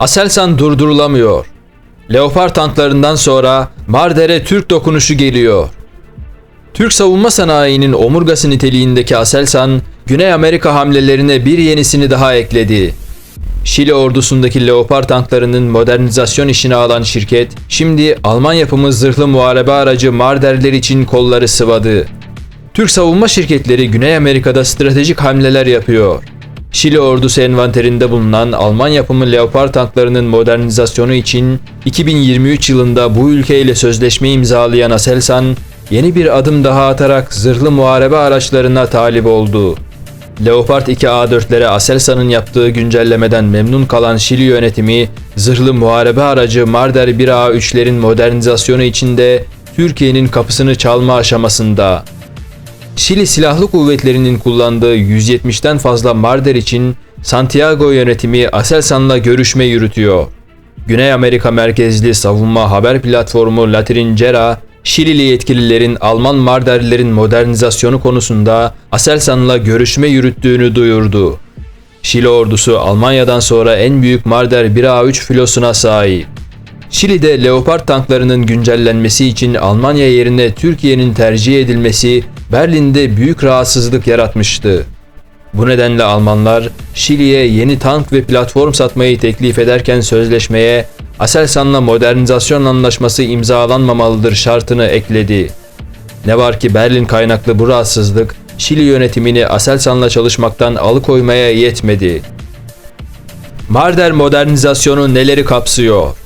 Aselsan durdurulamıyor. Leopard tanklarından sonra Marder'e Türk dokunuşu geliyor. Türk savunma sanayinin omurgası niteliğindeki Aselsan, Güney Amerika hamlelerine bir yenisini daha ekledi. Şili ordusundaki Leopard tanklarının modernizasyon işine alan şirket, şimdi Alman yapımı zırhlı muharebe aracı Marderler için kolları sıvadı. Türk savunma şirketleri Güney Amerika'da stratejik hamleler yapıyor. Şili ordusu envanterinde bulunan Alman yapımı Leopard tanklarının modernizasyonu için 2023 yılında bu ülkeyle sözleşme imzalayan Aselsan, yeni bir adım daha atarak zırhlı muharebe araçlarına talip oldu. Leopard 2A4'lere Aselsan'ın yaptığı güncellemeden memnun kalan Şili yönetimi, zırhlı muharebe aracı Marder 1A3'lerin modernizasyonu için de Türkiye'nin kapısını çalma aşamasında. Şili Silahlı Kuvvetleri'nin kullandığı 170'ten fazla Marder için Santiago yönetimi Aselsan'la görüşme yürütüyor. Güney Amerika merkezli savunma haber platformu La Trinchera, Şilili yetkililerin Alman Marderlerin modernizasyonu konusunda Aselsan'la görüşme yürüttüğünü duyurdu. Şili ordusu Almanya'dan sonra en büyük Marder 1A3 filosuna sahip. Şili'de Leopard tanklarının güncellenmesi için Almanya yerine Türkiye'nin tercih edilmesi Berlin'de büyük rahatsızlık yaratmıştı. Bu nedenle Almanlar Şili'ye yeni tank ve platform satmayı teklif ederken sözleşmeye Aselsan'la modernizasyon anlaşması imzalanmamalıdır şartını ekledi. Ne var ki Berlin kaynaklı bu rahatsızlık Şili yönetimini Aselsan'la çalışmaktan alıkoymaya yetmedi. Marder modernizasyonu neleri kapsıyor?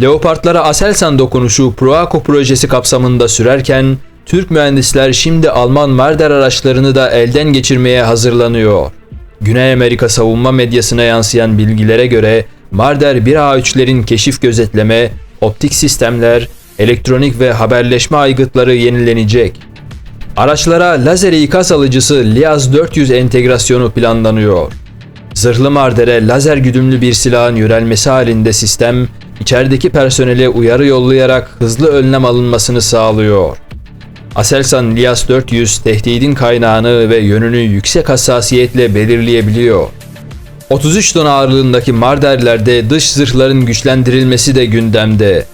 Leopardlara Aselsan dokunuşu Proaco projesi kapsamında sürerken Türk mühendisler şimdi Alman Marder araçlarını da elden geçirmeye hazırlanıyor. Güney Amerika savunma medyasına yansıyan bilgilere göre Marder 1A3'lerin keşif gözetleme, optik sistemler, elektronik ve haberleşme aygıtları yenilenecek. Araçlara lazer ikaz alıcısı Liaz 400 entegrasyonu planlanıyor. Zırhlı Marder'e lazer güdümlü bir silahın yönelmesi halinde sistem, içerideki personele uyarı yollayarak hızlı önlem alınmasını sağlıyor. Aselsan Lias 400 tehdidin kaynağını ve yönünü yüksek hassasiyetle belirleyebiliyor. 33 ton ağırlığındaki Marderlerde dış zırhların güçlendirilmesi de gündemde.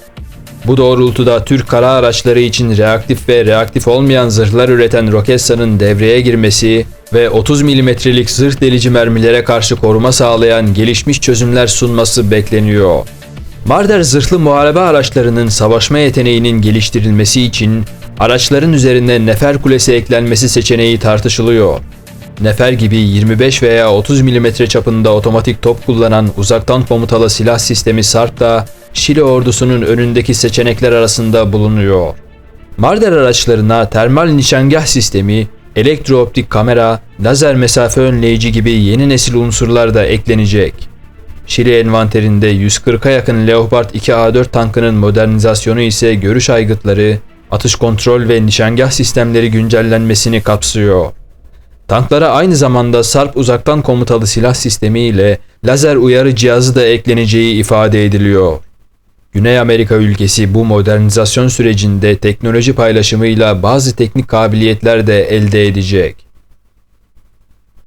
Bu doğrultuda Türk kara araçları için reaktif ve reaktif olmayan zırhlar üreten Roketsan'ın devreye girmesi ve 30 milimetrelik zırh delici mermilere karşı koruma sağlayan gelişmiş çözümler sunması bekleniyor. Marder zırhlı muharebe araçlarının savaşma yeteneğinin geliştirilmesi için araçların üzerine nefer kulesi eklenmesi seçeneği tartışılıyor. Nefer gibi 25 veya 30 mm çapında otomatik top kullanan uzaktan komutalı silah sistemi SARP da Şili ordusunun önündeki seçenekler arasında bulunuyor. Marder araçlarına termal nişangah sistemi, elektrooptik kamera, lazer mesafe önleyici gibi yeni nesil unsurlar da eklenecek. Şili envanterinde 140'a yakın Leopard 2A4 tankının modernizasyonu ise görüş aygıtları, atış kontrol ve nişangah sistemleri güncellenmesini kapsıyor. Tanklara aynı zamanda Sarp uzaktan komutalı silah sistemi ile lazer uyarı cihazı da ekleneceği ifade ediliyor. Güney Amerika ülkesi bu modernizasyon sürecinde teknoloji paylaşımıyla bazı teknik kabiliyetler de elde edecek.